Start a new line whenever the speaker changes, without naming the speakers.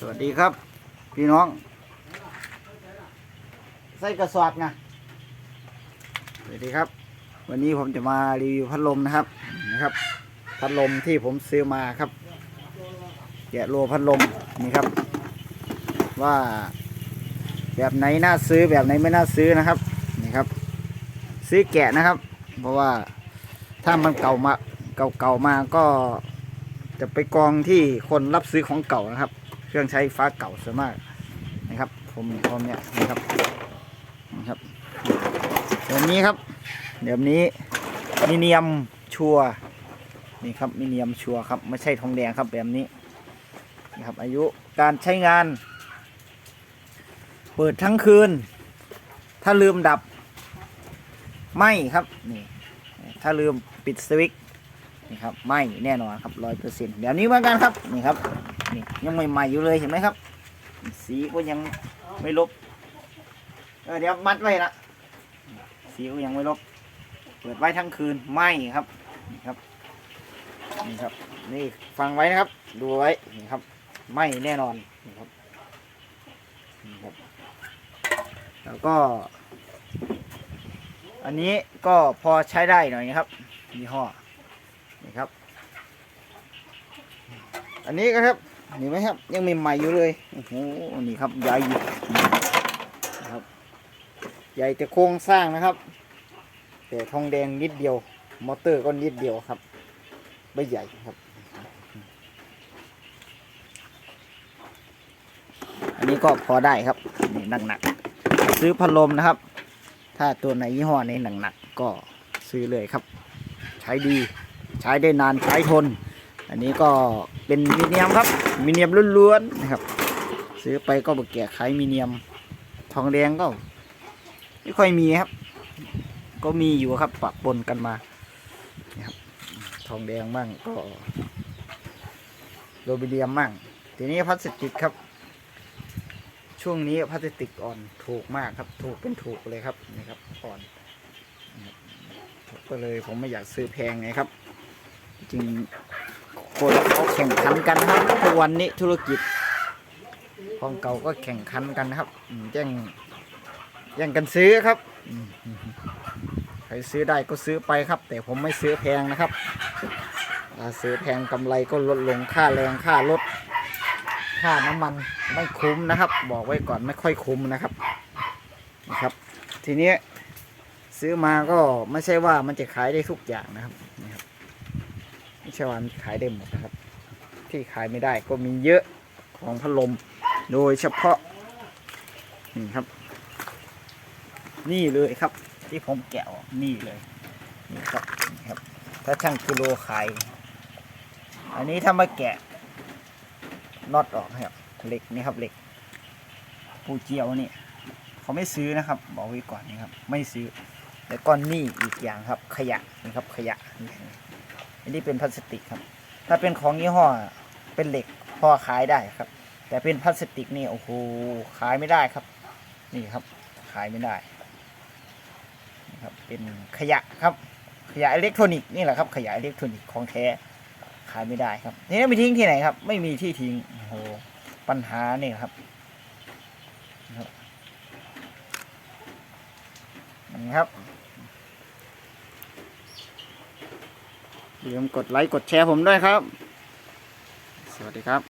สวัสดีครับ พี่น้อง ใส่กระสอบนะสวัสดีครับ วันนี้ผมจะมารีวิวพัดลมนะครับนะครับ พัดลมที่ผมซื้อมาครับแกะโลพัดลมนี่ครับ ว่าแบบไหนน่าซื้อแบบไหนไม่น่าซื้อนะครับนี่ครับ ซื้อแกะนะครับ เพราะว่าถ้ามันเก่ามาเก่าๆมาก็จะไปกองที่คนรับซื้อของเก่านะครับ เครื่องใช้ฟ้าเก่าส่วนมากนะครับ ผมผมเนี่ยนะครับนะครับเดี๋ยวนี้ครับเดี๋ยวนี้มิเนียมชัวร์นี่ครับมิเนียมชัวร์ครับไม่ใช่ทองแดงครับแบบนี้นะครับอายุการใช้งาน เปิดทั้งคืน ถ้าลืมดับไม่ครับนี่ถ้าลืมปิดสวิตช์นี่ครับไม่แน่นอนครับร้อยเปอร์เซ็นต์เดี๋ยวนี้เหมือนกันครับนี่ครับ นี่ยังใหม่ๆอยู่เลยเห็นไหมครับ สีก็ยังไม่ลบเออเดี๋ยวมัดไว้ละสีก็ยังไม่ลบ เปิดไว้ทั้งคืนไหม่ครับนี่ครับนี่ครับ นี่ฟังไว้นะครับ ดูไว้นี่ครับไหม่แน่นอนนี่ครับนี่ครับ แล้วก็ อันนี้ก็พอใช้ได้หน่อยนะครับยี่ห้อนี่ครับ อันนี้ก็ครับ นี่ไหมครับ ยังใหม่ๆอยู่เลยโอ้โหนี่ครับใหญ่นะครับ ใหญ่แต่โครงสร้างนะครับ แต่ทองแดงนิดเดียว มอเตอร์ก็นิดเดียวครับไม่ใหญ่ครับอันนี้ก็พอได้ครับนี่หนักๆซื้อพัดลมนะครับ ถ้าตัวไหนยี่ห้อไหนหนักๆก็ซื้อเลยครับ ใช้ดี ใช้ได้นานใช้ทน อันนี้ก็ เป็นมิเนียมครับมิเนียมล้วนๆนะครับ ซื้อไปก็บแก่ขายมิเนียม ทองแดงก็ ไม่ค่อยมีครับ ก็มีอยู่ครับปะปนกันมานะครับทองแดงบ้างก็โรบิเดียมบ้างทีนี้พลาสติกครับ ช่วงนี้พลาสติกอ่อนถูกมากครับ ถูกเป็นถูกเลยครับนี่ครับอ่อนก็เลยผมไม่อยากซื้อแพงไงครับ จริง คนเขาแข่งขันกันนะครับทุกวันนี้ธุรกิจของเก่าก็แข่งขันกันนะครับแย่งแย่งกันซื้อครับใครซื้อได้ก็ซื้อไปครับ แต่ผมไม่ซื้อแพงนะครับซื้อแพงกำไรก็ลดลงค่าแรงค่ารถค่าน้ำมันไม่คุ้มนะครับ บอกไว้ก่อนไม่ค่อยคุ้มนะครับนะครับ ทีนี้ซื้อมาก็ไม่ใช่ว่ามันจะขายได้ทุกอย่างนะครับ ชว่ามันขายได้หมดนะครับ ที่ขายไม่ได้ก็มีเยอะของพัดลม โดยเฉพาะนี่ครับ นี่เลยครับ ที่ผมแกะออกนี่เลยนี่ครับนี่ครับ ถ้าช่างกิโลขาย อันนี้ถ้ามาแกะน็อตออกครับเหล็กนี่ครับเหล็กปูเจียวนี่เขาไม่ซื้อนะครับ บอกไว้ก่อนนี่ครับ ไม่ซื้อ แล้วก็นี่อีกอย่างครับ ขยะนี่ครับขยะนี่ อันนี้เป็นพลาสติกครับ ถ้าเป็นของยี่ห้อเป็นเหล็กพอขายได้ครับ แต่เป็นพลาสติกนี่โอ้โหขายไม่ได้ครับ นี่ครับขายไม่ได้นี่ครับเป็นขยะครับขยะอิเล็กทรอนิกส์นี่แหละครับขยะอิเล็กทรอนิกส์ของแท้ขายไม่ได้ครับทีนี้ไปทิ้งที่ไหนครับ ไม่มีที่ทิ้งโอ้โหปัญหานี่ครับนะครับนี่ครับ อย่าลืมกดไลค์กดแชร์ผมด้วยครับ สวัสดีครับ